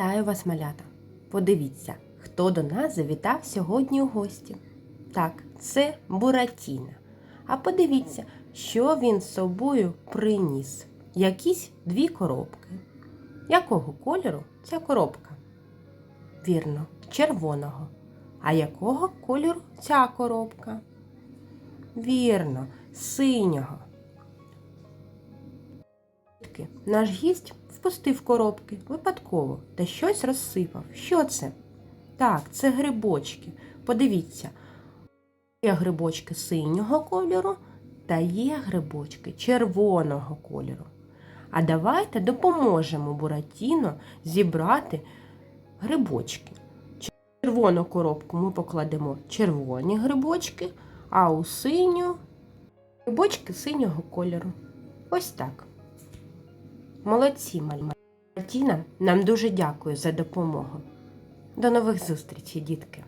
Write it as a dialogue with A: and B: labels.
A: Вітаю вас, малята! Подивіться, хто до нас завітав сьогодні у гості. Так, це Буратіна. А подивіться, що він з собою приніс. Якісь дві коробки. Якого кольору ця коробка? Вірно, червоного. А якого кольору ця коробка? Вірно, синього. Наш гість впустив коробки випадково та щось розсипав. Що це? Так, це грибочки. Подивіться, є грибочки синього кольору та є грибочки червоного кольору. А давайте допоможемо Буратіно зібрати грибочки. Червону коробку ми покладемо червоні грибочки, а у синю грибочки синього кольору. Ось так. Молодці, мальматіна нам дуже дякую за допомогу. До нових зустрічей, дітки!